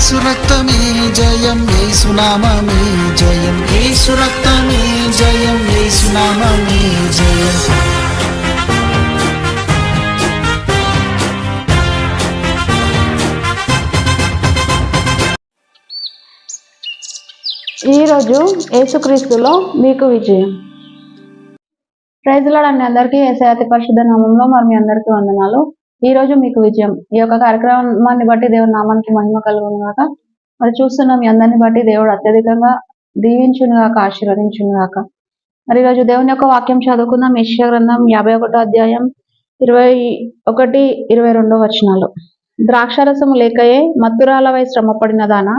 యేసు రక్తమే జయం యేసు నామమే జయం. యేసు రక్తమే జయం యేసు నామమే జయం. ఈరోజు యేసుక్రీస్తులో మీకు విజయం. ప్రైజ్లాడ్ అందరికీ ఏసే అతి పరిశుద్ధ నామంలో మరి మీ అందరికీ వందనాలు. ఈ రోజు మీకు విజయం. ఈ యొక్క కార్యక్రమాన్ని బట్టి దేవుడి నామానికి మహిమ కలుగునుగాక మరి చూస్తున్న మీ అందరిని బట్టి దేవుడు అత్యధికంగా దీవించునుగాక ఆశీర్వదించునుగాక మరి ఈరోజు దేవుని యొక్క వాక్యం చదువుకుందాం. యెషయా గ్రంథం యాభై ఒకటో అధ్యాయం ఇరవై ఒకటి ఇరవై రెండో వచనాలు. ద్రాక్షారసము లేకయే మత్తురాలవై శ్రమపడిన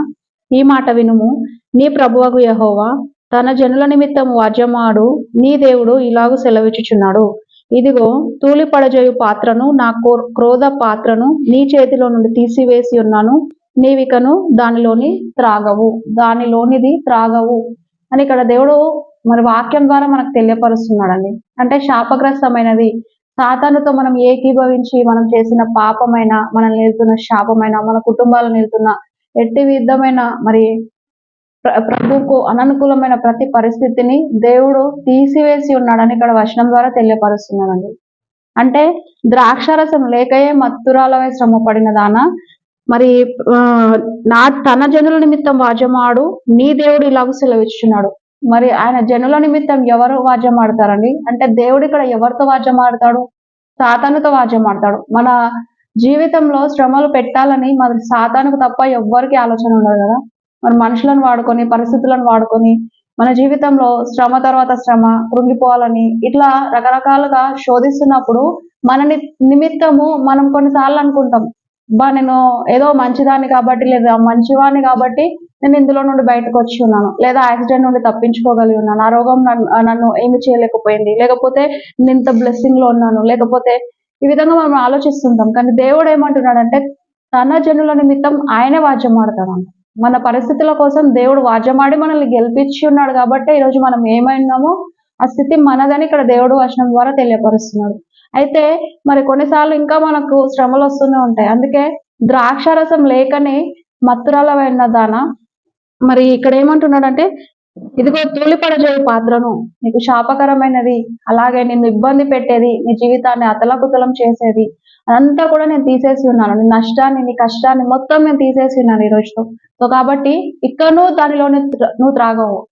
ఈ మాట వినుము. నీ ప్రభువకు యహోవా తన జనుల నిమిత్తం వాద్యమాడు నీ దేవుడు ఇలాగూ సెలవిచ్చుచున్నాడు. ఇదిగో తూలిపడజేయు పాత్రను నా కో- క్రోధ పాత్రను నీ చేతిలో నుండి తీసివేసి ఉన్నాను. నీవికను దానిలోని త్రాగవు. దానిలోనిది త్రాగవు. అని ఇక్కడ దేవుడు మరి వాక్యం ద్వారా మనకు తెలియపరుస్తున్నాడండి. అంటే శాపగ్రస్తమైనది. సాతానుతో మనం ఏకీభవించి మనం చేసిన పాపమైన మనల్ని నిలుతున్న శాపమైన మన కుటుంబాలు నిలుతున్న ఎట్టి విధమైన మరి ప్ర- అననుకూలమైన ప్రతి పరిస్థితిని దేవుడు తీసివేసి ఉన్నాడని ఇక్కడ వచనం ద్వారా తెలియపరుస్తున్నాడండి. అంటే ద్రాక్షారసం లేకయే మత్తురాలవై శ్రమ పడిన దాన. మరి ఆ, నా తన జనుల నిమిత్తం వాజమాడు నీ దేవుడు ఇలాగ సెలవిస్తున్నాడు మరి ఆయన జనుల నిమిత్తం ఎవరు వాద్యం ఆడతారండి అంటే దేవుడు ఇక్కడ ఎవరితో వాద్యం ఆడతాడు సాతానుతో వాద్యం ఆడతాడు మన జీవితంలో శ్రమలు పెట్టాలని మన సాతానుకు తప్ప ఎవ్వరికి ఆలోచన ఉండదు కదా. మరి మనుషులను వాడుకొని పరిస్థితులను వాడుకొని మన జీవితంలో శ్రమ తర్వాత శ్రమ కృంగిపోవాలని ఇట్లా రకరకాలుగా శోధిస్తున్నప్పుడు మనని నిమిత్తము మనం కొన్నిసార్లు అనుకుంటాం బా నేను ఏదో మంచిదాన్ని కాబట్టి లేదా మంచివాణ్ణి కాబట్టి నేను ఇందులో నుండి బయటకు వచ్చి ఉన్నాను లేదా యాక్సిడెంట్ నుండి తప్పించుకోగలిగి ఉన్నాను ఆ రోగం నన్ను ఏమి చేయలేకపోయింది లేకపోతే నేను ఇంత బ్లెస్సింగ్లో ఉన్నాను లేకపోతే ఈ విధంగా మనం ఆలోచిస్తుంటాం కానీ దేవుడు ఏమంటున్నాడంటే తన జనుల నిమిత్తం ఆయనే వాద్యం ఆడతాడంట మన పరిస్థితుల కోసం దేవుడు వాద్యమాడి మనల్ని గెలిపించి ఉన్నాడు కాబట్టి ఈరోజు మనం ఏమైనామో ఆ స్థితి మనదని ఇక్కడ దేవుడు వచనం ద్వారా తెలియపరుస్తున్నాడు. అయితే మరి కొన్నిసార్లు ఇంకా మనకు శ్రమలు వస్తూనే ఉంటాయి. అందుకే ద్రాక్షారసం లేకనే మత్తురాలమైన దాన మరి ఇక్కడ ఏమంటున్నాడంటే ఇదిగో తూలిపడజేయ పాత్రను. నీకు శాపకరమైనది. అలాగే నిన్ను ఇబ్బంది పెట్టేది నీ జీవితాన్ని అతలకుతలం చేసేది. అదంతా కూడా నేను తీసేసి ఉన్నాను. నీ నష్టాన్ని నీ కష్టాన్ని మొత్తం నేను తీసేసి ఉన్నాను ఈ రోజుతో సో కాబట్టి ఇక్కడ దానిలోనే దానిలో నువ్వు త్రాగవు.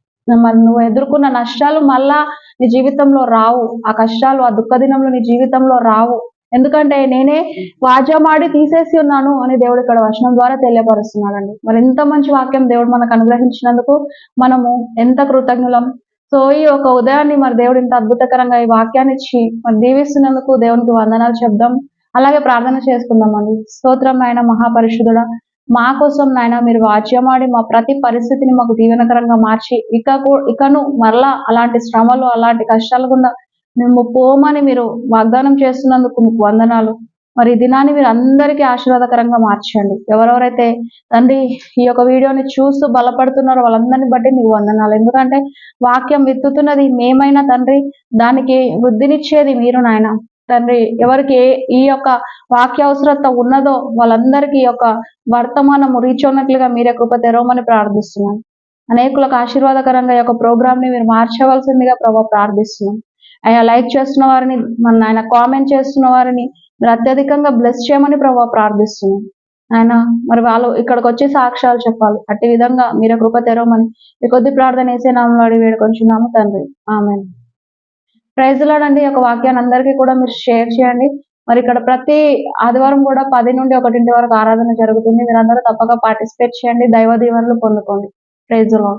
నువ్వు ఎదుర్కొన్న నష్టాలు మళ్ళా నీ జీవితంలో రావు. ఆ కష్టాలు ఆ దుఃఖ దినంలో నీ జీవితంలో రావు. ఎందుకంటే నేనే వాజమాడి తీసేసి ఉన్నాను అని దేవుడు ఇక్కడ వచనం ద్వారా తెలియపరుస్తున్నాడండి. మరి ఎంత మంచి వాక్యం దేవుడు మనకు అనుగ్రహించినందుకు మనము ఎంత కృతజ్ఞులం. సో ఈ ఒక ఉదయాన్ని మరి దేవుడు ఇంత అద్భుతకరంగా ఈ వాక్యాన్ని ఇచ్చి మరి దీవిస్తున్నందుకు దేవునికి వందనాలు చెప్దాం. అలాగే ప్రార్థన చేసుకుందాం అండి స్తోత్రం ఆయన మహాపరిశుద్ధుడా మా కోసం నాయన మీరు వాచ్యమాడి మా ప్రతి పరిస్థితిని మాకు దీవెనకరంగా మార్చి ఇక ఇకను మరలా అలాంటి శ్రమలు అలాంటి కష్టాలు గుండా మేము పోమని మీరు వాగ్దానం చేస్తున్నందుకు మీకు వందనాలు. మరి ఈ దినాన్ని మీరు అందరికీ ఆశీర్వాదకరంగా మార్చండి ఎవరెవరైతే తండ్రి ఈ యొక్క వీడియోని చూస్తూ బలపడుతున్నారో వాళ్ళందరిని బట్టి నీకు వందనాలు. ఎందుకంటే వాక్యం విత్తుతున్నది మేమైనా తండ్రి దానికి వృద్ధినిచ్చేది మీరు నాయన. తండ్రి ఎవరికి ఏ- ఈ యొక్క వాక్య అవసరత ఉన్నదో వాళ్ళందరికీ ఈ యొక్క వర్తమానము రీచ్ అవునట్లుగా మీరే కృప తెరవమని ప్రార్థిస్తున్నాను అనేకులకు ఆశీర్వాదకరంగా ఈ యొక్క ప్రోగ్రామ్ని మీరు మార్చవలసిందిగా ప్రభావ ప్రార్థిస్తున్నాం. ఆయన లైక్ చేస్తున్న వారిని మన ఆయన కామెంట్ చేస్తున్న వారిని మీరు అత్యధికంగా బ్లెస్ చేయమని ప్రభావ ప్రార్థిస్తున్నాం. ఆయన మరి వాళ్ళు ఇక్కడికి వచ్చి సాక్ష్యాలు చెప్పాలి. అట్టి విధంగా మీరే కృప తెరవమని మీ కొద్ది ప్రార్థన వేసే నామంలో అడిగి వేడుకొంచున్నాము తండ్రి. ఆమె ప్రైజ్లాడండి ఒక వాక్యాన్ని అందరికీ కూడా మీరు షేర్ చేయండి. మరి ఇక్కడ ప్రతి ఆదివారం కూడా పది నుండి ఒకటింటి వరకు ఆరాధన జరుగుతుంది. మీరందరూ తప్పక పార్టిసిపేట్ చేయండి దైవ దీవెనలు పొందుకోండి. ప్రైజ్లో